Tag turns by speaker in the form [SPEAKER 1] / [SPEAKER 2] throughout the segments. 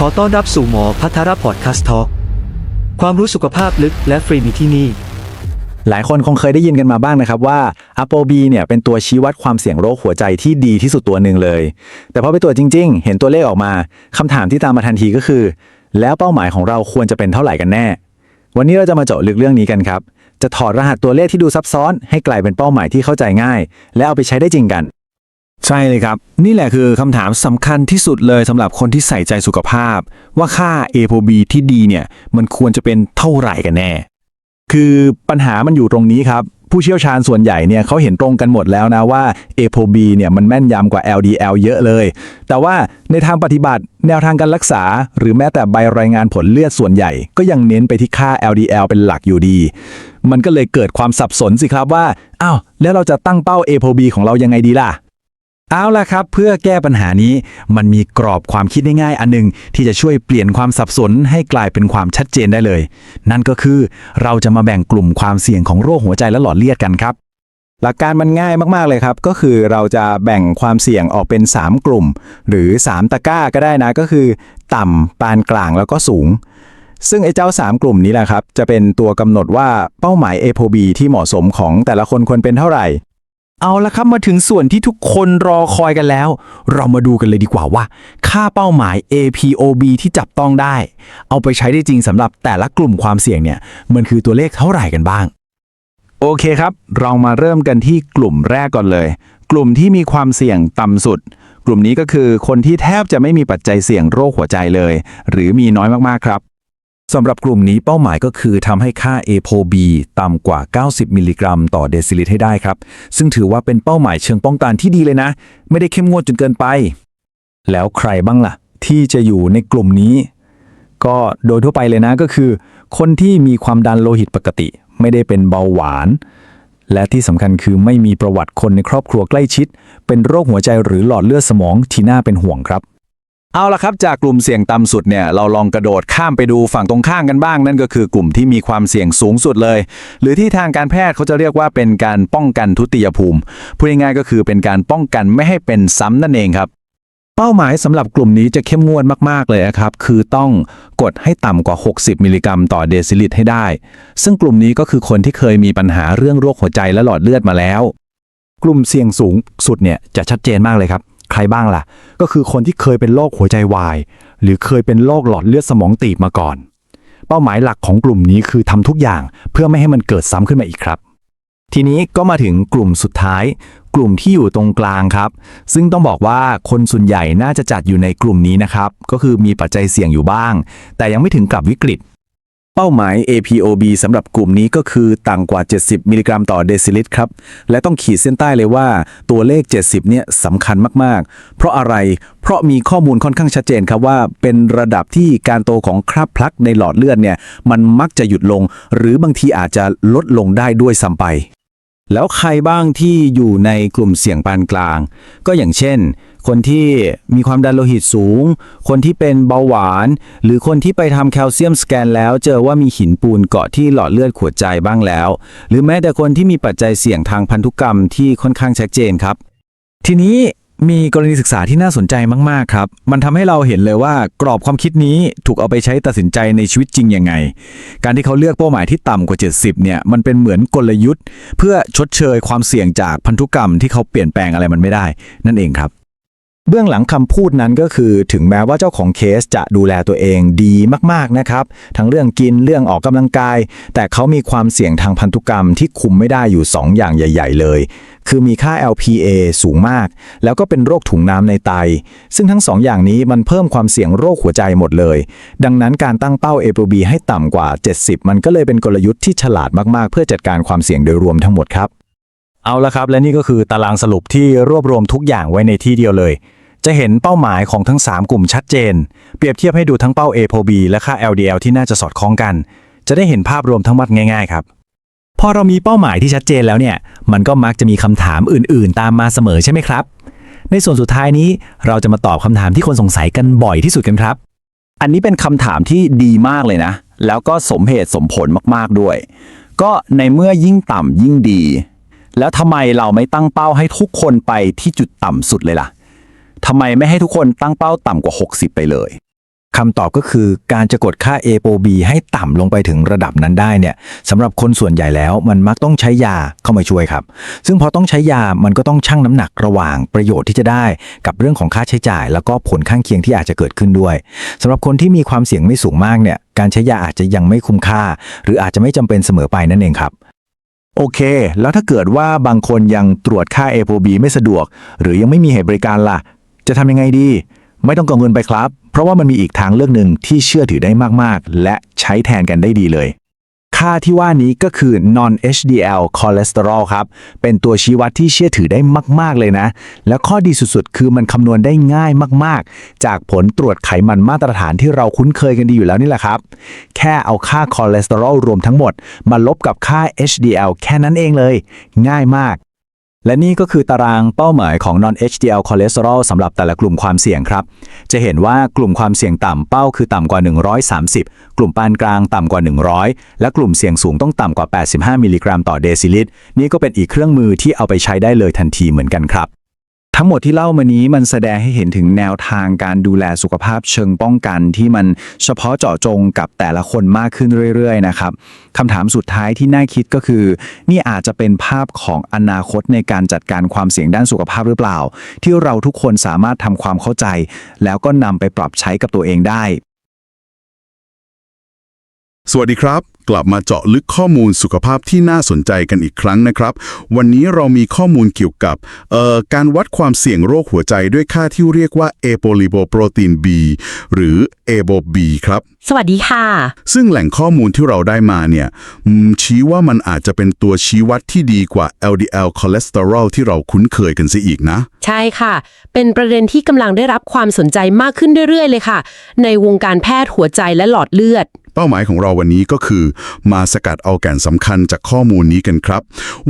[SPEAKER 1] ขอต้อนรับสู่หมอพัทรพอดคาสต์ทอความรู้สุขภาพลึกและฟรีมีที่นี่
[SPEAKER 2] หลายคนคงเคยได้ยินกันมาบ้างนะครับว่า ApoB เนี่ยเป็นตัวชี้วัดความเสี่ยงโรคหัวใจที่ดีที่สุดตัวหนึ่งเลย แต่พอไปตรวจจริง ๆ เห็นตัวเลขออกมาคำถามที่ตามมาทันทีก็คือ แล้วเป้าหมายของเราควรจะเป็นเท่าไหร่กันแน่ วันนี้เราจะมาเจาะลึกเรื่องนี้กันครับ จะถอดรหัสตัวเลขที่ดูซับซ้อน ให้กลายเป็นเป้าหมายที่เข้าใจง่าย และเอาไปใช้ได้จริงกัน
[SPEAKER 3] ใช่เลยครับ นี่แหละคือคำถามสำคัญที่สุดเลยสำหรับคนที่ใส่ใจสุขภาพ ว่าค่า ApoB ที่ดีเนี่ย มันควรจะเป็นเท่าไหร่กันแน่
[SPEAKER 2] คือปัญหามันอยู่ตรงนี้ครับ ผู้เชี่ยวชาญส่วนใหญ่เนี่ยเขาเห็นตรงกันหมดแล้วนะว่า ApoB เนี่ยมันแม่นยำกว่า LDL เยอะเลย แต่ว่าในทางปฏิบัติ แนวทางการรักษา หรือแม้แต่ใบรายงานผลเลือดส่วนใหญ่ ก็ยังเน้นไปที่ค่า LDL เป็นหลักอยู่ดี มันก็เลยเกิดความสับสนสิครับว่าอ้าวแล้วเราจะตั้งเป้า ApoB ของเรายังไงดีล่ะ เอาละครับ เพื่อแก้ปัญหานี้ มันมีกรอบความคิดง่ายๆ อันหนึง ที่จะช่วยเปลี่ยนความสับสนให้กลายเป็นความชัดเจนได้เลย นั่นก็คือเราจะมาแบ่งกลุ่มความเสี่ยงของโรคหัวใจและหลอดเลือดกันครับ หลักการมันง่ายมากๆเลยครับ ก็คือเราจะแบ่งความเสี่ยงออกเป็น 3 กลุ่ม หรือ 3 ตะกร้าก็ได้นะก็คือ ต่ำปานกลางแล้วก็สูง ซึ่งไอ้เจ้า 3 กลุ่มนี้แหละครับจะเป็นตัวกำหนดว่าเป้าหมาย ApoB ที่เหมาะสมของแต่ละคนควรเป็นเท่าไหร่
[SPEAKER 3] เอาละครับมาถึงส่วนที่ทุกคนรอคอยกันแล้ว เรามาดูกันเลยดีกว่าว่า ค่าเป้าหมาย APOB ที่จับต้องได้ เอาไปใช้ได้จริงสำหรับแต่ละกลุ่มความเสี่ยงเนี่ย มันคือตัวเลขเท่าไหร่กันบ้าง
[SPEAKER 2] โอเคครับ เรามาเริ่มกันที่กลุ่มแรกก่อนเลย กลุ่มที่มีความเสี่ยงต่ำสุด กลุ่มนี้ก็คือคนที่แทบจะไม่มีปัจจัยเสี่ยงโรคหัวใจเลย หรือมีน้อยมากๆครับ
[SPEAKER 4] สำหรับกลุ่มนี้เป้าหมายก็คือทำให้ค่า ApoB ต่ำกว่า 90 มิลลิกรัม ต่อเดซิลิตรให้ได้ครับ ซึ่งถือว่าเป็นเป้าหมายเชิงป้องกันที่ดีเลยนะ ไม่ได้เข้มงวดจนเกินไป แล้วใครบ้างล่ะ ที่จะอยู่ในกลุ่มนี้ ก็โดยทั่วไปเลยนะก็คือ คนที่มีความดันโลหิตปกติ ไม่ได้เป็นเบาหวาน และที่สำคัญคือไม่มีประวัติคนในครอบครัวใกล้ชิด เป็นโรคหัวใจหรือหลอดเลือดสมองที่น่าเป็นห่วงครับ
[SPEAKER 2] เอาละครับจากกลุ่มเสี่ยงต่ำสุดเนี่ยเราลองกระโดดข้ามไปดูฝั่งตรงข้ามกันบ้าง นั่นก็คือกลุ่มที่มีความเสี่ยงสูงสุดเลย หรือที่ทางการแพทย์เขาจะเรียกว่าเป็นการป้องกันทุติยภูมิพูดง่ายๆก็คือเป็นการป้องกันไม่ให้เป็นซ้ำนั่นเองครับ เป้าหมายสำหรับกลุ่มนี้จะเข้มงวดมากๆเลยนะครับคือต้องกดให้ต่ำกว่า 60 มิลลิกรัมต่อเดซิลิตรให้ได้ ซึ่งกลุ่มนี้ก็คือคนที่เคยมีปัญหาเรื่องโรคหัวใจและหลอดเลือดมาแล้ว กลุ่มเสี่ยงสูงสุดเนี่ยจะชัดเจนมากเลยครับ ใครบ้างล่ะ ก็คือคนที่เคยเป็นโรคหัวใจวาย หรือเคยเป็นโรคหลอดเลือดสมองตีบมาก่อน เป้าหมายหลักของกลุ่มนี้คือทำทุกอย่างเพื่อไม่ให้มันเกิดซ้ำขึ้นมาอีกครับทีนี้ก็มาถึงกลุ่มสุดท้าย กลุ่มที่อยู่ตรงกลางครับ ซึ่งต้องบอกว่าคนส่วนใหญ่น่าจะจัดอยู่ในกลุ่มนี้นะครับ ก็คือมีปัจจัยเสี่ยงอยู่บ้าง แต่ยังไม่ถึงกับวิกฤต เป้าหมาย APOB สำหรับกลุ่มนี้ก็คือต่ำกว่า 70 มิลลิกรัมต่อเดซิลิตรครับ และต้องขีดเส้นใต้เลยว่าตัวเลข 70 เนี่ยสำคัญมาก ๆ เพราะอะไร เพราะมีข้อมูลค่อนข้างชัดเจนครับว่าเป็นระดับที่การโตของคราบพลักในหลอดเลือดเนี่ยมันมักจะหยุดลง หรือบางทีอาจจะลดลงได้ด้วยซ้ำไป แล้วใครบ้างที่อยู่ในกลุ่มเสี่ยงปานกลาง ก็อย่างเช่น คนที่มีความดันโลหิตสูง คนที่เป็นเบาหวาน หรือคนที่ไปทำแคลเซียมสแกนแล้ว เจอว่ามีหินปูนเกาะที่หลอดเลือดขวดใจบ้างแล้ว หรือแม้แต่คนที่มีปัจจัยเสี่ยงทางพันธุกรรมที่ค่อนข้างชัดเจนครับ ทีนี้มีกรณีศึกษาที่น่าสนใจมาก ๆ ครับ มันทำให้เราเห็นเลยว่ากรอบความคิดนี้ถูกเอาไปใช้ตัดสินใจในชีวิตจริงยังไง การที่เขาเลือกเป้าหมายที่ต่ำกว่า 70 เนี่ย มันเป็นเหมือนกลยุทธ์ เพื่อชดเชยความเสี่ยงจากพันธุกรรมที่เขาเปลี่ยนแปลงอะไรมันไม่ได้ นั่นเองครับ เบื้องหลังคำพูดนั้นก็คือ ถึงแม้ว่าเจ้าของเคสจะดูแลตัวเองดีมากๆนะครับ ทั้งเรื่องกินเรื่องออกกำลังกาย แต่เขามีความเสี่ยงทางพันธุกรรมที่คุมไม่ได้อยู่ 2 อย่างใหญ่ ๆ เลย คือมีค่า LPA สูงมาก แล้วก็เป็นโรคถุงน้ำในไต ซึ่งทั้ง 2อย่างนี้มันเพิ่มความเสี่ยงโรคหัวใจหมดเลย ดังนั้นการตั้งเป้า ApoB ให้ต่ำกว่า 70 มันก็เลยเป็นกลยุทธ์ที่ฉลาดมากๆ เพื่อจัดการความเสี่ยงโดยรวมทั้งหมดครับ เอาละครับ และนี่ก็คือตารางสรุปที่รวบรวมทุกอย่างไว้ในที่เดียวเลย จะเห็นเป้าหมายของทั้ง 3 กลุ่มชัดเจน เปรียบเทียบให้ดูทั้งเป้า ApoB และค่า LDL ที่น่าจะสอดคล้องกัน จะได้เห็นภาพรวมทั้งหมดง่ายๆครับ พอเรามีเป้าหมายที่ชัดเจนแล้วเนี่ย มันก็มักจะมีคำถามอื่นๆ ตามมาเสมอใช่ไหมครับ ในส่วนสุดท้ายนี้เราจะมาตอบคำถามที่คนสงสัยกันบ่อยที่สุดกันครับ
[SPEAKER 5] อันนี้เป็นคำถามที่ดีมากเลยนะ แล้วก็สมเหตุสมผลมากๆด้วย ก็ในเมื่อยิ่งต่ำยิ่งดี แล้วทำไมเราไม่ตั้งเป้าให้ทุกคนไปที่จุดต่ำสุดเลยล่ะ ทำไมไม่ให้ทุกคนตั้งเป้าต่ำกว่า 60 ไปเลย
[SPEAKER 4] คำตอบก็คือการจะกดค่า ApoB ให้ต่ำลงไปถึงระดับนั้นได้เนี่ยสำหรับคนส่วนใหญ่แล้วมันมักต้องใช้ยาเข้ามาช่วยครับ ซึ่งพอต้องใช้ยามันก็ต้องชั่งน้ำหนักระหว่างประโยชน์ที่จะได้ กับเรื่องของค่าใช้จ่าย แล้วก็ผลข้างเคียงที่อาจจะเกิดขึ้นด้วยสำหรับคนที่มีความเสี่ยงไม่สูงมากเนี่ยการใช้ยาอาจจะยังไม่คุ้มค่า หรืออาจจะไม่จำเป็นเสมอไปนั่นเองครับ
[SPEAKER 2] โอเค แล้วถ้าเกิดว่าบางคนยังตรวจค่า ApoB ไม่สะดวก หรือยังไม่มีเหตุบริการล่ะ จะทำยังไงดี ไม่ต้องกังวลไปครับ เพราะว่ามันมีอีกทางเลือกหนึ่งที่เชื่อถือได้มากๆ และใช้แทนกันได้ดีเลย ค่าที่ว่านี้ก็คือ non HDL cholesterol ครับ เป็นตัวชี้วัดที่เชื่อถือได้มาก ๆ เลยนะ และข้อดีสุดๆ คือมันคำนวณได้ง่ายมาก ๆ จากผลตรวจไขมันมาตรฐานที่เราคุ้นเคยกันดีอยู่แล้วนี่แหละครับ แค่เอาค่าคอเลสเตอรอลรวมทั้งหมด มาลบกับค่า HDL แค่นั้นเองเลย ง่ายมาก และนี่ก็คือตารางเป้าหมายของ non-HDL cholesterol สำหรับแต่ละกลุ่มความเสี่ยงครับ จะเห็นว่ากลุ่มความเสี่ยงต่ำเป้าคือต่ำกว่า 130 กลุ่มปานกลางต่ำกว่า 100 และกลุ่มเสี่ยงสูงต้องต่ำกว่า 85 มิลลิกรัมต่อเดซิลิตร นี่ก็เป็นอีกเครื่องมือที่เอาไปใช้ได้เลยทันทีเหมือนกันครับ ทั้งหมดที่เล่ามานี้มันแสดงให้เห็นถึงแนวทางการดูแลสุขภาพเชิงป้องกันที่มันเฉพาะเจาะจงกับแต่ละคนมากขึ้นเรื่อยๆนะครับคำถามสุดท้ายที่น่าคิดก็คือ นี่อาจจะเป็นภาพของอนาคตในการจัดการความเสี่ยงด้านสุขภาพหรือเปล่า ที่เราทุกคนสามารถทำความเข้าใจ แล้วก็นำไปปรับใช้กับตัวเองได้
[SPEAKER 6] สวัสดีครับ กลับมาเจาะลึกข้อมูลสุขภาพที่น่าสนใจกันอีกครั้งนะครับ วันนี้เรามีข้อมูลเกี่ยวกับเอ่อการวัดความเสี่ยงโรคหัวใจด้วยค่าที่เรียกว่า apolipoprotein B หรือ ApoB ครับ
[SPEAKER 7] สวัสดีค่ะ
[SPEAKER 6] ซึ่งแหล่งข้อมูลที่เราได้มาเนี่ยอืมชี้ว่ามันอาจจะเป็นตัวชี้วัดที่ดีกว่า LDL cholesterol ที่เราคุ้นเคยกันซะอีกนะ
[SPEAKER 7] ใช่ค่ะ เป็นประเด็นที่กำลังได้รับความสนใจมากขึ้นเรื่อยๆ เลยค่ะ ในวงการแพทย์หัวใจและหลอดเลือด
[SPEAKER 6] เป้าหมายของเราวันนี้ก็คือ มาสกัดเอาแก่นสำคัญจากข้อมูลนี้กันครับ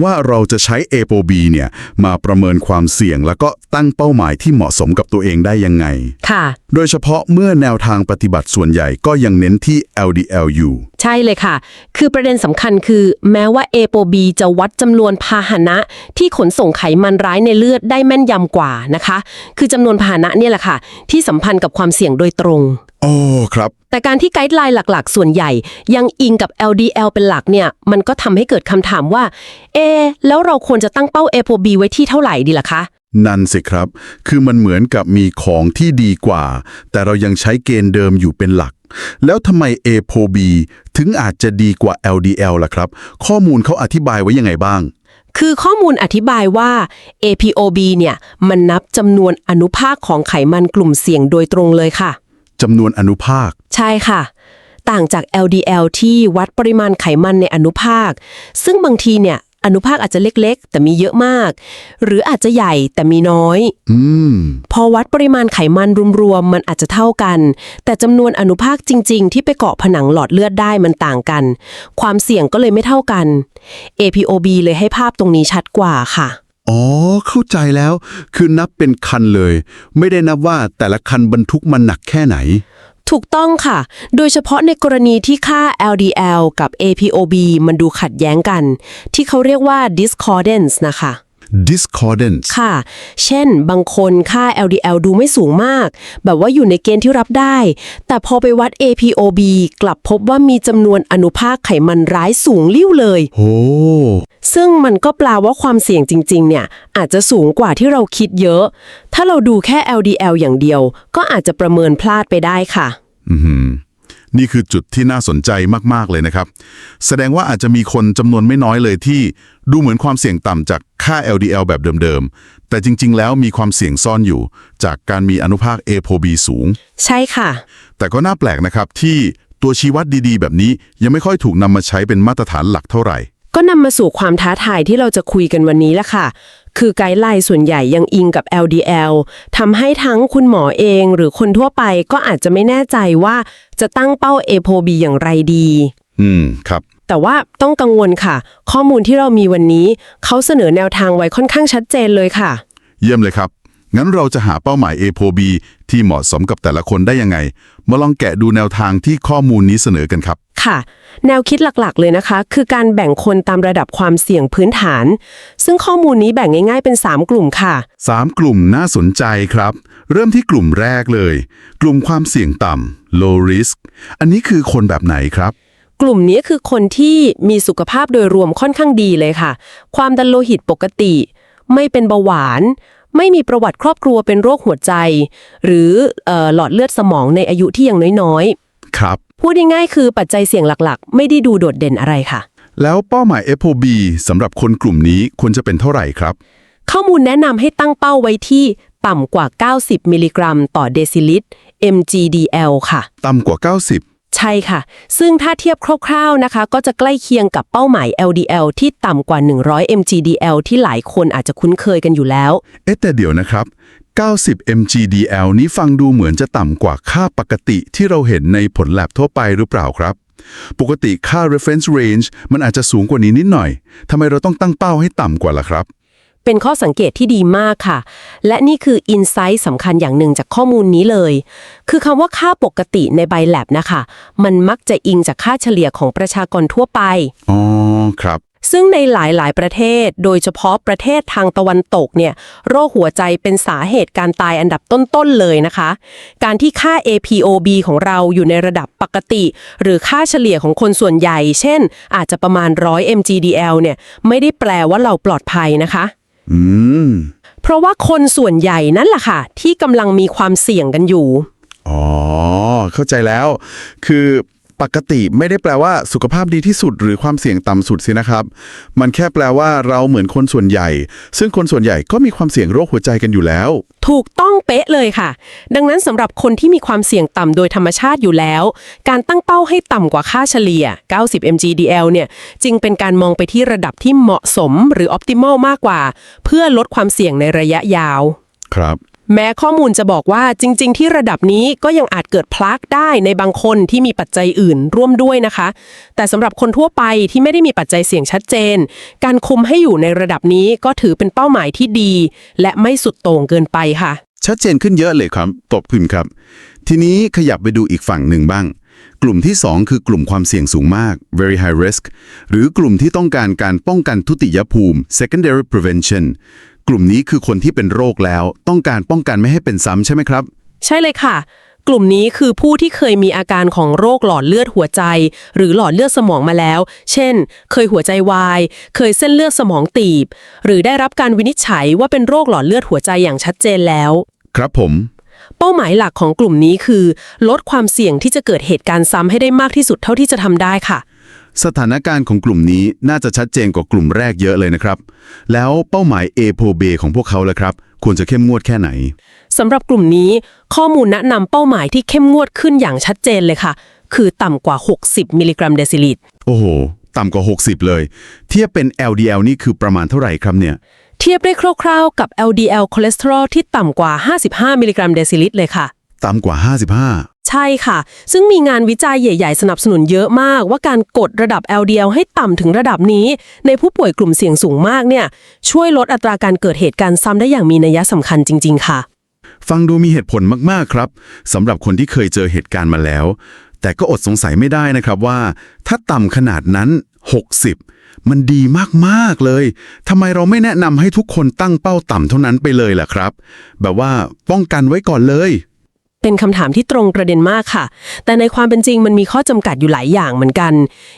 [SPEAKER 6] ว่าเราจะใช้ ApoB เนี่ยมาประเมินความเสี่ยง แล้วก็ตั้งเป้าหมายที่เหมาะสมกับตัวเองได้ยังไง
[SPEAKER 7] ค่ะ
[SPEAKER 6] โดยเฉพาะเมื่อแนวทางปฏิบัติส่วนใหญ่ก็ยังเน้นที่ LDL อยู่
[SPEAKER 7] ใช่เลยค่ะ คือประเด็นสำคัญคือ แม้ว่า ApoB จะวัดจำนวนพาหนะที่ขนส่งไขมันร้ายในเลือดได้แม่นยำกว่านะคะ คือจำนวนพาหนะเนี่ยแหละค่ะ ที่สัมพันธ์กับความเสี่ยงโดยตรง
[SPEAKER 6] โอ้ครับ
[SPEAKER 7] แต่การที่ไกด์ไลน์หลักๆ ส่วนใหญ่ ยังอิงกับ LDL เป็นหลักเนี่ย มันก็ทำให้เกิดคำถามว่า เอะแล้วเราควรจะตั้งเป้า ApoB ไว้ที่เท่าไหร่ดีล่ะคะ
[SPEAKER 6] นั่นสิครับ คือมันเหมือนกับมีของที่ดีกว่า แต่เรายังใช้เกณฑ์เดิมอยู่เป็นหลัก แล้วทำไม ApoB ถึงอาจจะดีกว่า LDL ล่ะครับ ข้อมูลเขาอธิบายไว้ยังไงบ้าง
[SPEAKER 7] คือข้อมูลอธิบายว่า APOB เนี่ย มันนับจำนวนอนุภาคของไขมันกลุ่มเสี่ยงโดยตรงเลยค่ะ
[SPEAKER 6] จำนวนอนุภาค
[SPEAKER 7] ใช่ค่ะ ต่างจาก LDL ที่วัดปริมาณไขมันในอนุภาค ซึ่งบางทีเนี่ยอนุภาคอาจจะเล็ก ๆ แต่มีเยอะมาก หรืออาจจะใหญ่แต่มีน้อย
[SPEAKER 6] อืม
[SPEAKER 7] พอวัดปริมาณไขมันรวมๆมันอาจจะเท่ากัน แต่จำนวนอนุภาคจริง ๆ ที่ไปเกาะผนังหลอดเลือดได้มันต่างกัน ความเสี่ยงก็เลยไม่เท่ากัน APOB เลยให้ภาพตรงนี้ชัดกว่าค่ะ
[SPEAKER 6] อ๋อ เข้าใจแล้ว คือนับเป็นคันเลย ไม่ได้นับว่าแต่ละคันบรรทุกมันหนักแค่ไหน
[SPEAKER 7] ถูกต้องค่ะ โดยเฉพาะในกรณีที่ค่า LDL กับ APOB มันดูขัดแย้งกัน ที่เขาเรียกว่า discordance นะคะ
[SPEAKER 6] discordance
[SPEAKER 7] ค่ะ เช่น บางคนค่า LDL ดูไม่สูงมาก แบบว่าอยู่ในเกณฑ์ที่รับได้ แต่พอไปวัด APOB กลับพบว่ามีจำนวนอนุภาคไขมันร้ายสูงลิ่วเลย
[SPEAKER 6] โอ้
[SPEAKER 7] ซึ่งมันก็แปลว่าความเสี่ยงจริง ๆ เนี่ย อาจจะสูงกว่าที่เราคิดเยอะ ถ้าเราดูแค่ LDL อย่างเดียว ก็อาจจะประเมินพลาดไปได้ค่ะ
[SPEAKER 6] อือหือนี่คือจุดที่น่าสนใจมาก ๆ เลยนะครับ แสดงว่าอาจจะมีคนจำนวนไม่น้อยเลยที่ดูเหมือนความเสี่ยงต่ำจาก ค่า LDL แบบเดิมๆ แต่จริงๆ แล้วมีความเสี่ยงซ่อนอยู่ จากการมีอนุภาค ApoB สูง
[SPEAKER 7] ใช่ค่ะ
[SPEAKER 6] แต่ก็น่าแปลกนะครับที่ตัวชี้วัดดีๆ แบบนี้ยังไม่ค่อยถูกนำมาใช้เป็นมาตรฐานหลักเท่าไหร่
[SPEAKER 7] ก็นำมาสู่ความท้าทายที่เราจะคุยกันวันนี้ละค่ะ คือไกด์ไลน์ส่วนใหญ่ยังอิงกับ LDL ทำให้ทั้งคุณหมอเองหรือคนทั่วไปก็อาจจะไม่แน่ใจว่าจะตั้งเป้า ApoB อย่างไรดี
[SPEAKER 6] อืม ครับ
[SPEAKER 7] แต่ว่าต้องกังวลค่ะ ข้อมูลที่เรามีวันนี้เขาเสนอแนวทางไว้ค่อนข้างชัดเจนเลยค่ะ
[SPEAKER 6] เยี่ยมเลยครับ งั้นเราจะหาเป้าหมาย ApoB ที่เหมาะสมกับแต่ละคนได้ยังไง มาลองแกะดูแนวทางที่ข้อมูลนี้เสนอกันครับ
[SPEAKER 7] ค่ะ แนวคิดหลักๆ เลยนะคะ คือการแบ่งคนตามระดับความเสี่ยงพื้นฐาน ซึ่งข้อมูลนี้แบ่งง่าย ๆ เป็น 3 กลุ่มค่ะ
[SPEAKER 6] 3 กลุ่มน่าสนใจครับ เริ่มที่กลุ่มแรกเลย กลุ่มความเสี่ยงต่ำ low risk อันนี้คือคนแบบไหนครับ
[SPEAKER 7] กลุ่มนี้คือคนที่มีสุขภาพโดยรวมค่อนข้างดีเลยค่ะ ความดันโลหิตปกติ ไม่เป็นเบาหวาน ไม่มีประวัติครอบครัวเป็นโรคหัวใจ หรือเอ่อหลอดเลือดสมองในอายุที่ยังน้อย
[SPEAKER 6] ครับ
[SPEAKER 7] ๆพูดง่ายๆคือปัจจัยเสี่ยงหลักๆ ไม่ได้ดูโดดเด่นอะไรค่ะ
[SPEAKER 6] แล้วเป้าหมาย FOB สำหรับคนกลุ่มนี้ควรจะเป็นเท่าไหร่ครับ
[SPEAKER 7] ข้อมูลแนะนำให้ตั้งเป้าไว้ที่ต่ำกว่า 90 มิลลิกรัม ต่อเดซิลิตร mgdl ค่ะ
[SPEAKER 6] ต่ำกว่า 90
[SPEAKER 7] ใช่ค่ะ ซึ่งถ้าเทียบคร่าวๆนะคะ ก็จะใกล้เคียงกับเป้าหมาย LDL ที่ต่ำกว่า 100 mgdl ที่หลายคนอาจจะคุ้นเคยกันอยู่แล้ว
[SPEAKER 6] เอ๊ะแต่เดี๋ยวนะครับ 90 mgdl นี้ฟังดูเหมือนจะต่ำกว่าค่าปกติที่เราเห็นในผลแลบทั่วไปหรือเปล่าครับ ปกติค่า reference range มันอาจจะสูงกว่านี้นิดหน่อยทำไมเราต้องตั้งเป้าให้ต่ำกว่าล่ะครับ
[SPEAKER 7] เป็นข้อสังเกตที่ดีมากค่ะ และนี่คืออินไซต์สำคัญอย่างหนึ่งจากข้อมูลนี้เลย คือคำว่าค่าปกติในใบแลบนะคะ มันมักจะอิงจากค่าเฉลี่ยของประชากรทั่วไป
[SPEAKER 6] อ๋อ ครับ
[SPEAKER 7] ซึ่งในหลาย ๆ ประเทศ โดยเฉพาะประเทศทางตะวันตกเนี่ย โรคหัวใจเป็นสาเหตุการตายอันดับต้น ๆ เลยนะคะ การที่ค่า APOB ของเราอยู่ในระดับปกติ หรือค่าเฉลี่ยของคนส่วนใหญ่ เช่น อาจจะประมาณ 100 mgdl เนี่ย ไม่ได้แปลว่าเราปลอดภัยนะคะ
[SPEAKER 6] อืม
[SPEAKER 7] เพราะว่าคนส่วนใหญ่นั่นแหละค่ะ ที่กำลังมีความเสี่ยงกันอยู่
[SPEAKER 6] อ๋อ เข้าใจแล้ว คือ ปกติไม่ได้แปลว่าสุขภาพดีที่สุด หรือความเสี่ยงต่ำสุดสินะครับ มันแค่แปลว่าเราเหมือนคนส่วนใหญ่ ซึ่งคนส่วนใหญ่ก็มีความเสี่ยงโรคหัวใจกันอยู่แล้ว
[SPEAKER 7] ถูกต้องเป๊ะเลยค่ะ ดังนั้นสำหรับคนที่มีความเสี่ยงต่ำโดยธรรมชาติอยู่แล้ว การตั้งเป้าให้ต่ำกว่าค่าเฉลี่ย 90 mgdl เนี่ยจึงเป็นการมองไปที่ระดับที่เหมาะสมหรือ optimal มากกว่า เพื่อลดความเสี่ยงในระยะยาว
[SPEAKER 6] ครับ
[SPEAKER 7] แม้ข้อมูลจะบอกว่าจริง ๆ ที่ระดับนี้ก็ยังอาจเกิดพลักได้ในบางคนที่มีปัจจัยอื่นร่วมด้วยนะคะ แต่สำหรับคนทั่วไปที่ไม่ได้มีปัจจัยเสี่ยงชัดเจน การคุมให้อยู่ในระดับนี้ก็ถือเป็นเป้าหมายที่ดี และไม่สุดโต่งเกินไปค่ะ
[SPEAKER 6] ชัดเจนขึ้นเยอะเลยครับตบคุณครับ ทีนี้ขยับไปดูอีกฝั่งหนึ่งบ้าง กลุ่มที่ 2 คือกลุ่มความเสี่ยงสูงมาก very high risk หรือกลุ่มที่ต้องการการป้องกันทุติยภูมิ secondary prevention กลุ่มนี้คือคนที่เป็นโรคแล้ว ต้องการป้องกันไม่ให้เป็นซ้ำใช่ไหมครับ
[SPEAKER 7] ใช่เลยค่ะ กลุ่มนี้คือผู้ที่เคยมีอาการของโรคหลอดเลือดหัวใจ หรือหลอดเลือดสมองมาแล้ว เช่น เคยหัวใจวาย เคยเส้นเลือดสมองตีบ หรือได้รับการวินิจฉัยว่าเป็นโรคหลอดเลือดหัวใจอย่างชัดเจนแล้ว
[SPEAKER 6] ครับผม
[SPEAKER 7] เป้าหมายหลักของกลุ่มนี้คือ ลดความเสี่ยงที่จะเกิดเหตุการณ์ซ้ำให้ได้มากที่สุดเท่าที่จะทำได้ค่ะ
[SPEAKER 6] สถานการณ์ของกลุ่มนี้น่าจะชัดเจนกว่ากลุ่มแรกเยอะเลยนะครับ แล้วเป้าหมาย A โพเบของพวกเขาล่ะครับ ควรจะเข้มงวดแค่ไหน
[SPEAKER 7] สำหรับกลุ่มนี้ ข้อมูลแนะนำเป้าหมายที่เข้มงวดขึ้นอย่างชัดเจนเลยค่ะ คือต่ำกว่า 60 มิลลิกรัมเดซิลิตร
[SPEAKER 6] โอ้โห ต่ำกว่า 60 เลย เทียบเป็น LDL นี่คือประมาณเท่าไหร่ครับเนี่ย
[SPEAKER 7] เทียบได้คร่าวๆกับ LDL คอเลสเตอรอลที่ต่ำกว่า 55 มิลลิกรัมเดซิลิตรเลยค่ะ
[SPEAKER 6] ต่ำกว่า 55
[SPEAKER 7] ใช่ค่ะ ซึ่งมีงานวิจัยใหญ่ ๆ สนับสนุนเยอะมาก ว่าการกดระดับ LDL ให้ต่ำถึงระดับนี้ ในผู้ป่วยกลุ่มเสี่ยงสูงมากเนี่ย ช่วยลดอัตราการเกิดเหตุการณ์ซ้ำได้อย่างมีนัยสำคัญจริง ๆ ค่ะ
[SPEAKER 6] ฟังดูมีเหตุผลมาก ๆ ครับสำหรับคนที่เคยเจอเหตุการณ์มาแล้ว แต่ก็อดสงสัยไม่ได้นะครับว่า ถ้าต่ำขนาดนั้น 60 มันดีมาก ๆ เลยทำไมเราไม่แนะนำให้ทุกคนตั้งเป้าต่ำเท่านั้นไปเลยล่ะครับ แบบว่าป้องกันไว้ก่อนเลย
[SPEAKER 7] เป็นคำถามที่ตรงประเด็นมากค่ะ แต่ในความเป็นจริงมันมีข้อจำกัดอยู่หลายอย่างเหมือนกัน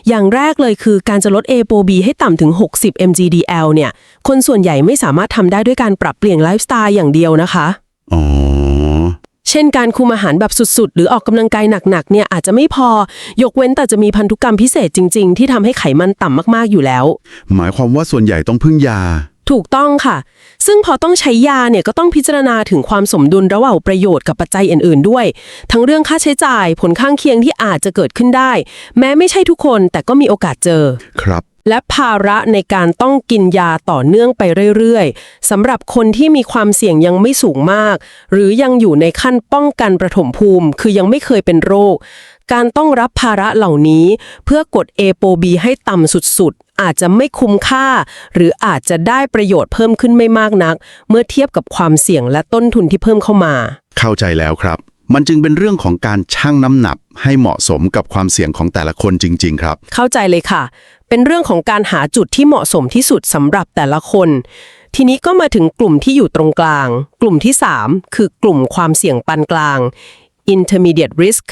[SPEAKER 7] อย่างแรกเลยคือการจะลด ApoB ให้ต่ำถึง 60 mgdl เนี่ย คนส่วนใหญ่ไม่สามารถทำได้ด้วยการปรับเปลี่ยนไลฟ์สไตล์อย่างเดียวนะคะ
[SPEAKER 6] อ๋อ
[SPEAKER 7] เช่นการคุมอาหารแบบสุดๆ หรือออกกำลังกายหนักๆ เนี่ยอาจจะไม่พอ ยกเว้นแต่จะมีพันธุกรรมพิเศษจริง ๆ ที่ทำให้ไขมันต่ำมากๆ อยู่แล้ว
[SPEAKER 6] หมายความว่าส่วนใหญ่ต้องพึ่งยา
[SPEAKER 7] ถูกต้องค่ะ ซึ่งพอต้องใช้ยาเนี่ยก็ต้องพิจารณาถึงความสมดุลระหว่างประโยชน์กับปัจจัยอื่น ๆ ด้วย ทั้งเรื่องค่าใช้จ่ายผลข้างเคียงที่อาจจะเกิดขึ้นได้ แม้ไม่ใช่ทุกคนแต่ก็มีโอกาสเจอ
[SPEAKER 6] ครับ
[SPEAKER 7] และภาระในการต้องกินยาต่อเนื่องไปเรื่อย ๆสำหรับคนที่มีความเสี่ยงยังไม่สูงมาก หรือยังอยู่ในขั้นป้องกันประถมภูมิ คือยังไม่เคยเป็นโรค การต้องรับภาระเหล่านี้ เพื่อกด ApoB ให้ต่ำสุดๆ อาจจะไม่คุ้มค่า หรืออาจจะได้ประโยชน์เพิ่มขึ้นไม่มากนัก เมื่อเทียบกับความเสี่ยงและต้นทุนที่เพิ่มเข้ามา
[SPEAKER 6] เข้าใจแล้วครับ มันจึงเป็นเรื่องของการชั่งน้ำหนักให้เหมาะสมกับความเสี่ยงของแต่ละคนจริง ๆ ครับ
[SPEAKER 7] เข้าใจเลยค่ะ เป็นเรื่องของการหาจุดที่เหมาะสมที่สุดสำหรับแต่ละคน ทีนี้ก็มาถึงกลุ่มที่อยู่ตรงกลาง กลุ่มที่ 3 คือกลุ่มความเสี่ยงปานกลาง intermediate risk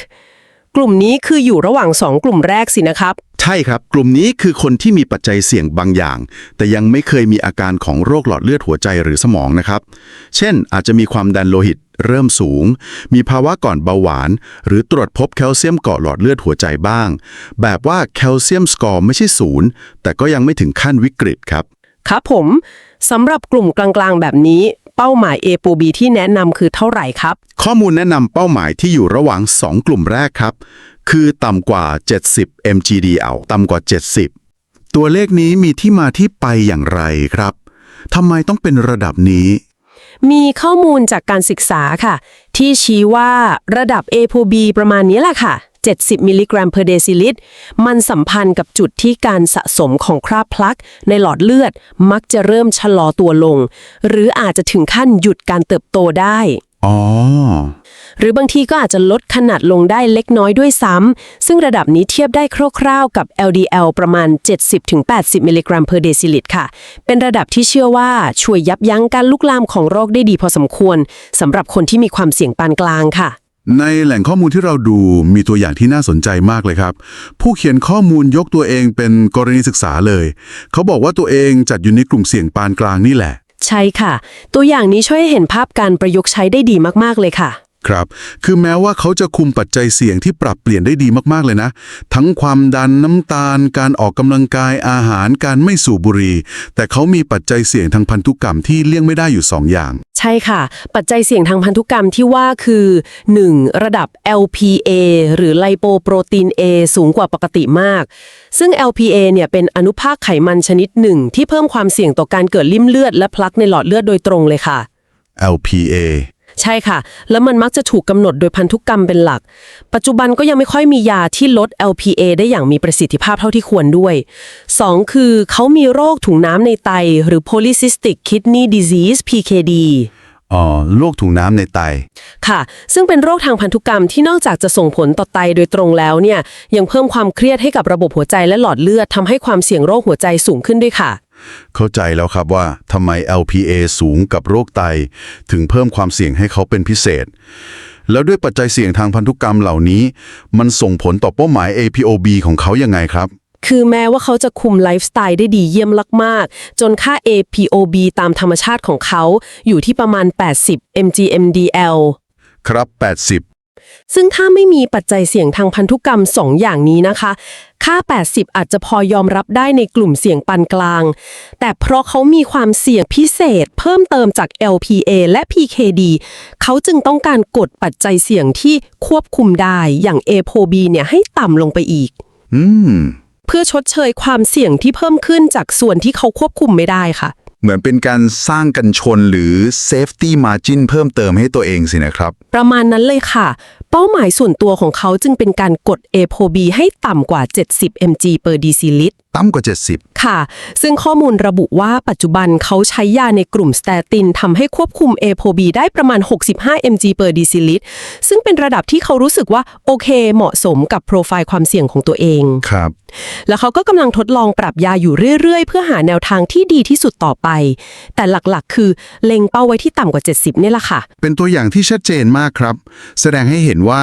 [SPEAKER 7] กลุ่มนี้คืออยู่ระหว่าง 2 กลุ่มแรกสินะครับ
[SPEAKER 6] ใช่ครับ กลุ่มนี้คือคนที่มีปัจจัยเสี่ยงบางอย่าง แต่ยังไม่เคยมีอาการของโรคหลอดเลือดหัวใจหรือสมองนะครับ เช่น อาจจะมีความดันโลหิตเริ่มสูง มีภาวะก่อนเบาหวาน หรือตรวจพบแคลเซียมเกาะหลอดเลือดหัวใจบ้าง แบบว่าแคลเซียมสกอร์ไม่ใช่ศูนย์แต่ก็ยังไม่ถึงขั้นวิกฤตครับ
[SPEAKER 7] ครับผมสำหรับกลุ่มกลางๆ แบบนี้เป้าหมาย A ปู B ที่แนะนำคือเท่าไหร่ครับ
[SPEAKER 6] ข้อมูลแนะนำเป้าหมายที่อยู่ระหว่าง 2 กลุ่มแรกครับ คือต่ำกว่า 70 mgdl ต่ำกว่า 70 ตัวเลขนี้มีที่มาที่ไปอย่างไรครับทำไมต้องเป็นระดับนี้
[SPEAKER 7] มีข้อมูลจากการศึกษาค่ะ ที่ชี้ว่าระดับ A ปู B ประมาณนี้แหละค่ะ 70 มิลลิกรัม per เดซิลิตรมันสัมพันธ์กับจุดที่การสะสมของคราบพลักในหลอดเลือด มักจะเริ่มชะลอตัวลง หรืออาจจะถึงขั้นหยุดการเติบโตได้
[SPEAKER 6] อ๋อ
[SPEAKER 7] หรือบางทีก็อาจจะลดขนาดลงได้เล็กน้อยด้วยซ้ำ ซึ่งระดับนี้เทียบได้คร่าวๆ กับ LDL ประมาณ 70-80 มิลลิกรัม per เดซิลิตรค่ะ เป็นระดับที่เชื่อว่าช่วยยับยั้งการลุกลามของโรคได้ดีพอสมควรสำหรับคนที่มีความเสี่ยงปานกลางค่ะ
[SPEAKER 6] ในแหล่งข้อมูลที่เราดูมีตัวอย่างที่น่าสนใจมากเลยครับ ผู้เขียนข้อมูลยกตัวเองเป็นกรณีศึกษาเลย เขาบอกว่าตัวเองจัดอยู่ในกลุ่มเสี่ยงปานกลางนี่แหละ
[SPEAKER 7] ใช่ค่ะ ตัวอย่างนี้ช่วยให้เห็นภาพการประยุกต์ใช้ได้ดีมากๆเลยค่ะ
[SPEAKER 6] ครับ คือแม้ว่าเขาจะคุมปัจจัยเสี่ยงที่ปรับเปลี่ยนได้ดีมากๆเลยนะ ทั้งความดันน้ำตาล การออกกำลังกายอาหารการไม่สูบบุหรี่แต่เขามีปัจจัยเสี่ยงทางพันธุกรรมที่เลี่ยงไม่ได้อยู่สองอย่าง
[SPEAKER 7] ใช่ค่ะ ปัจจัยเสี่ยงทางพันธุกรรมที่ว่าคือ 1. ระดับ LPA หรือไลโปโปรตีน A สูงกว่าปกติมาก ซึ่ง LPA เนี่ยเป็นอนุภาคไขมันชนิดหนึ่ง ที่เพิ่มความเสี่ยงต่อการเกิดลิ่มเลือดและพลักในหลอดเลือดโดยตรงเลยค่ะ
[SPEAKER 6] LPA
[SPEAKER 7] ใช่ค่ะ แล้วมันมักจะถูกกำหนดโดยพันธุกรรมเป็นหลัก ปัจจุบันก็ยังไม่ค่อยมียาที่ลด LPA ได้อย่างมีประสิทธิภาพเท่าที่ควรด้วย 2. คือเขามีโรคถุงน้ำในไต หรือ polycystic kidney disease PKD
[SPEAKER 6] อ๋อโรคถุงน้ำในไต
[SPEAKER 7] ค่ะ ซึ่งเป็นโรคทางพันธุกรรมที่นอกจากจะส่งผลต่อไตโดยตรงแล้วเนี่ย ยังเพิ่มความเครียดให้กับระบบหัวใจและหลอดเลือดทำให้ความเสี่ยงโรคหัวใจสูงขึ้นด้วยค่ะ
[SPEAKER 6] เข้าใจแล้วครับว่าทำไม LPA สูงกับโรคไต ถึงเพิ่มความเสี่ยงให้เขาเป็นพิเศษ แล้วด้วยปัจจัยเสี่ยงทางพันธุกรรมเหล่านี้ มันส่งผลต่อเป้าหมาย APOB ของเขายังไงครับ
[SPEAKER 7] คือแม้ว่าเขาจะคุมไลฟ์สไตล์ได้ดีเยี่ยมมากๆ จนค่า APOB ตามธรรมชาติของเขาอยู่ที่ประมาณ 80 mg/mdl
[SPEAKER 6] ครับ 80
[SPEAKER 7] ซึ่งถ้าไม่มีปัจจัยเสี่ยงทางพันธุกรรม 2 อย่างนี้นะคะ ค่า 80 อาจจะพอยอมรับได้ในกลุ่มเสี่ยงปานกลาง แต่เพราะเขามีความเสี่ยงพิเศษ เพิ่มเติมจาก LPA และ PKD เขาจึงต้องการกดปัจจัยเสี่ยงที่ควบคุมได้อย่าง ApoB เนี่ยให้ต่ำลงไปอีก
[SPEAKER 6] อืม
[SPEAKER 7] เพื่อชดเชยความเสี่ยงที่เพิ่มขึ้นจากส่วนที่เขาควบคุมไม่ได้ค่ะ
[SPEAKER 6] เหมือนเป็นการสร้างกันชนหรือ safety margin เพิ่มเติมให้ตัวเองสินะครับ
[SPEAKER 7] ประมาณนั้นเลยค่ะ เป้าหมายส่วนตัวของเขาจึงเป็นการกด ApoB ให้ต่ำกว่า 70 mg per deciliter
[SPEAKER 6] ต่ำกว่า 70
[SPEAKER 7] ค่ะ ซึ่งข้อมูลระบุว่าปัจจุบันเขาใช้ยาในกลุ่มสเตตินทำให้ควบคุม ApoB ได้ประมาณ 65 mg per deciliter ซึ่งเป็นระดับที่เขารู้สึกว่าโอเคเหมาะสมกับโปรไฟล์ความเสี่ยงของตัวเอง
[SPEAKER 6] ครับ
[SPEAKER 7] แล้วเขาก็กำลังทดลองปรับยาอยู่เรื่อยๆ เพื่อหาแนวทางที่ดีที่สุดต่อไป แต่หลักๆ คือเล็งเป้าไว้ที่ต่ำกว่า 70นี่แหละค่ะ
[SPEAKER 6] เป็นตัวอย่างที่ชัดเจนมากครับ แสดงให้เห็นว่า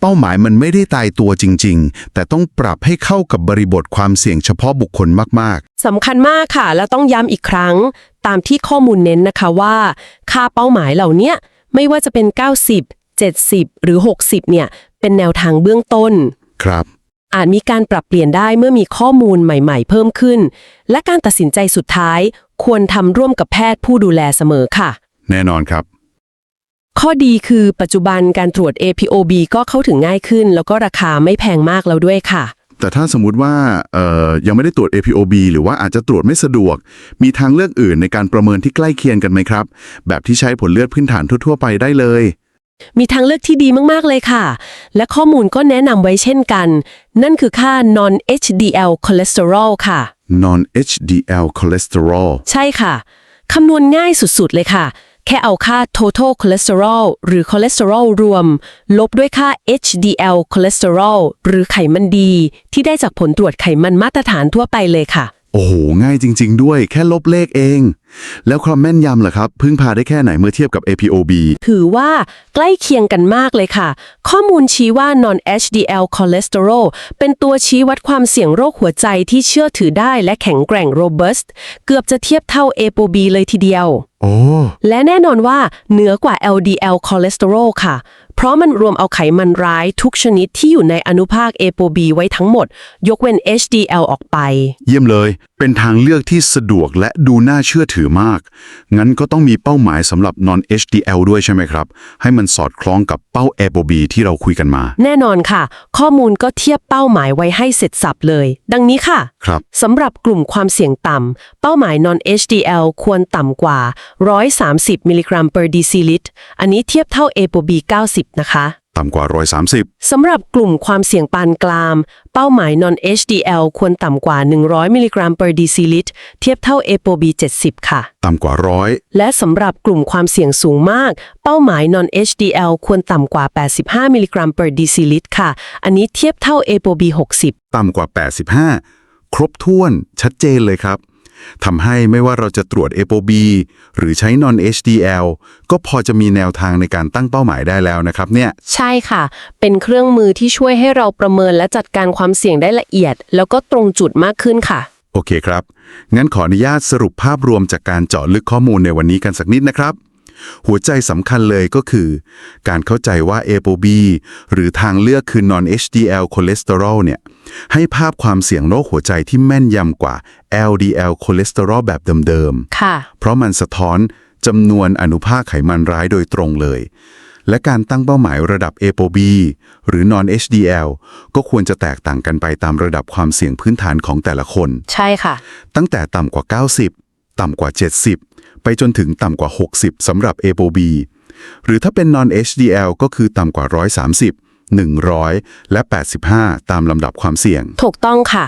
[SPEAKER 6] เป้าหมายมันไม่ได้ตายตัวจริง ๆ แต่ต้องปรับให้เข้ากับบริบทความเสี่ยงเฉพาะบุคคลมาก
[SPEAKER 7] สำคัญมากค่ะ และต้องย้ำอีกครั้ง ตามที่ข้อมูลเน้นนะคะว่า ค่าเป้าหมายเหล่าเนี้ยไม่ว่าจะเป็น 90 70 หรือ 60เนี่ยเป็นแนวทางเบื้องต้น
[SPEAKER 6] ๆครับ
[SPEAKER 7] อาจมีการปรับเปลี่ยนได้เมื่อมีข้อมูลใหม่ ๆ เพิ่มขึ้น และการตัดสินใจสุดท้าย ควรทำร่วมกับแพทย์ผู้ดูแลเสมอค่ะ
[SPEAKER 6] แน่นอนครับ
[SPEAKER 7] ข้อดีคือปัจจุบันการตรวจ APOB ก็เข้าถึงง่ายขึ้น แล้วก็ราคาไม่แพงมากแล้วด้วยค่ะ
[SPEAKER 6] แต่ถ้าสมมุติว่าเอ่อยังไม่ได้ตรวจ APOB หรือว่าอาจจะตรวจไม่สะดวก มีทางเลือกอื่นในการประเมินที่ใกล้เคียงกันไหมครับ แบบที่ใช้ผลเลือดพื้นฐานทั่วๆไปได้เลย
[SPEAKER 7] มีทางเลือกที่ดีมากๆเลยค่ะ และข้อมูลก็แนะนำไว้เช่นกัน นั่นคือค่า non HDL cholesterol ค่ะ
[SPEAKER 6] non HDL cholesterol
[SPEAKER 7] ใช่ค่ะ คำนวณง่ายสุดๆเลยค่ะ แค่เอาค่า total cholesterol หรือ cholesterol รวม ลบด้วยค่า HDL cholesterol หรือไขมันดี ที่ได้จากผลตรวจไขมันมาตรฐานทั่วไปเลยค่ะ
[SPEAKER 6] โอ้โห ง่ายจริง ๆ ด้วย แค่ลบเลขเอง แล้วความแม่นยำล่ะครับ พึ่งพาได้แค่ไหนเมื่อเทียบกับ APOB
[SPEAKER 7] ถือว่าใกล้เคียงกันมากเลยค่ะ ข้อมูลชี้ว่า non HDL cholesterol เป็นตัวชี้วัดความเสี่ยงโรคหัวใจที่เชื่อถือได้และแข็งแกร่ง robust เกือบจะเทียบเท่า ApoB เลยทีเดียว
[SPEAKER 6] โอ้
[SPEAKER 7] และแน่นอนว่าเหนือกว่า LDL cholesterol ค่ะเพ ราะมันรวมเอาไขมันร้ายทุกชนิดที่อยู่ในอนุภาค ApoB ไว้ทั้งหมด ยกเว้น HDL ออกไป
[SPEAKER 6] เยี่ยมเลย เป็นทางเลือกที่สะดวกและดูน่าเชื่อถือมาก งั้นก็ต้องมีเป้าหมายสำหรับ non HDL ด้วยใช่ไหมครับ ให้มันสอดคล้องกับเป้า ApoB ที่เราคุยกันมา
[SPEAKER 7] แน่นอนค่ะ ข้อมูลก็เทียบเป้าหมายไว้ให้เสร็จสับเลย ดังนี้ค่ะ
[SPEAKER 6] ครับ
[SPEAKER 7] สำหรับกลุ่มความเสี่ยงต่ำเป้าหมาย non HDL ควรต่ำกว่า 130 มิลลิกรัม per deciliter อันนี้เทียบเท่า ApoB 90นะคะ
[SPEAKER 6] ต่ำกว่า 130
[SPEAKER 7] สำหรับกลุ่มความเสี่ยงปานกลาง เป้าหมาย non HDL ควรต่ำกว่า 100 มิลลิกรัม per deciliter เทียบเท่า ApoB 70 ค่ะ
[SPEAKER 6] ต่ำกว่า100
[SPEAKER 7] และสำหรับกลุ่มความเสี่ยงสูงมาก เป้าหมาย non HDL ควรต่ำกว่า 85 มิลลิกรัม per deciliter ค่ะ อันนี้เทียบเท่า ApoB 60
[SPEAKER 6] ต่ำกว่า 85 ครบถ้วนชัดเจนเลยครับ ทำให้ไม่ว่าเราจะตรวจ ApoB หรือใช้ non HDL ก็พอจะมีแนวทางในการตั้งเป้าหมายได้แล้วนะครับเนี่ย
[SPEAKER 7] ใช่ค่ะ เป็นเครื่องมือที่ช่วยให้เราประเมินและจัดการความเสี่ยงได้ละเอียด แล้วก็ตรงจุดมากขึ้นค่ะ
[SPEAKER 6] โอเคครับ งั้นขออนุญาตสรุปภาพรวมจากการเจาะลึกข้อมูลในวันนี้กันสักนิดนะครับ หัวใจสำคัญเลยก็คือ การเข้าใจว่า ApoB หรือทางเลือกคือ non HDL cholesterol เนี่ย ให้ภาพความเสี่ยงโรคหัวใจที่แม่นยำกว่า LDL cholesterol แบบเดิมๆ
[SPEAKER 7] ค่ะ
[SPEAKER 6] เพราะมันสะท้อนจำนวนอนุภาคไขมันร้ายโดยตรงเลย และการตั้งเป้าหมายระดับ ApoB หรือ non HDL ก็ควรจะแตกต่างกันไปตามระดับความเสี่ยงพื้นฐานของแต่ละคน
[SPEAKER 7] ใช่ค่ะ
[SPEAKER 6] ตั้งแต่ต่ำกว่า 90 ต่ำกว่า 70 ไปจนถึงต่ำกว่า 60สำหรับ ApoB หรือถ้าเป็น non HDL ก็คือต่ำกว่า 130 100 และ 85 ตามลำดับความเสี่ยง
[SPEAKER 7] ถูกต้องค่ะ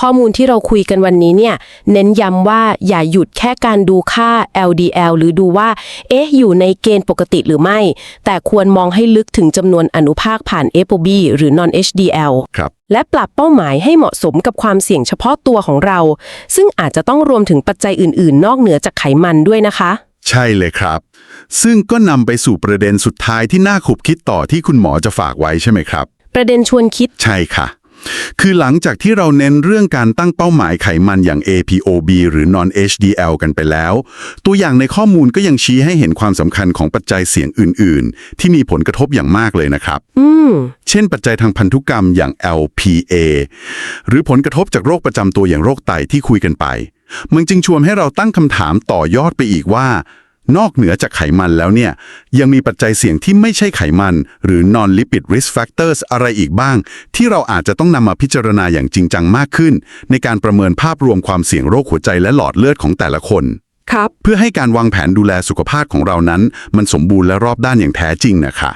[SPEAKER 7] ข้อมูลที่เราคุยกันวันนี้เนี่ย เน้นย้ำว่าอย่าหยุดแค่การดูค่า LDL หรือดูว่า เอ๊ะ อยู่ในเกณฑ์ปกติหรือไม่ แต่ควรมองให้ลึกถึงจำนวนอนุภาคผ่าน ApoB หรือ non HDL
[SPEAKER 6] ครับ
[SPEAKER 7] และปรับเป้าหมายให้เหมาะสมกับความเสี่ยงเฉพาะตัวของเรา ซึ่งอาจจะต้องรวมถึงปัจจัยอื่น ๆ นอกเหนือจากไขมันด้วยนะคะ
[SPEAKER 6] ใช่เลยครับ ซึ่งก็นำไปสู่ประเด็นสุดท้ายที่น่าขบคิดต่อที่คุณหมอจะฝากไว้ใช่ไหมครับ
[SPEAKER 7] ประเด็นชวนคิด
[SPEAKER 6] ใช่ค่ะ คือหลังจากที่เราเน้นเรื่องการตั้งเป้าหมายไขมันอย่าง APOB หรือ non HDL กันไปแล้ว ตัวอย่างในข้อมูลก็ยังชี้ให้เห็นความสำคัญของปัจจัยเสี่ยงอื่น ๆ ที่มีผลกระทบอย่างมากเลยนะครับ
[SPEAKER 7] อืม
[SPEAKER 6] เช่นปัจจัยทางพันธุกรรมอย่าง LPA หรือผลกระทบจากโรคประจำตัวอย่างโรคไตที่คุยกันไป มันจึงชวนให้เราตั้งคำถามต่อยอดไปอีกว่า นอกเหนือจากไขมันแล้วเนี่ย ยังมีปัจจัยเสี่ยงที่ไม่ใช่ไขมัน หรือ non lipid risk factors อะไรอีกบ้าง ที่เราอาจจะต้องนำมาพิจารณาอย่างจริงจังมากขึ้น ในการประเมินภาพรวมความเสี่ยงโรคหัวใจและหลอดเลือดของแต่ละคน
[SPEAKER 7] ครับ
[SPEAKER 6] เพื่อให้การวางแผนดูแลสุขภาพของเรานั้น มันสมบูรณ์และรอบด้านอย่างแท้จริงนะคะ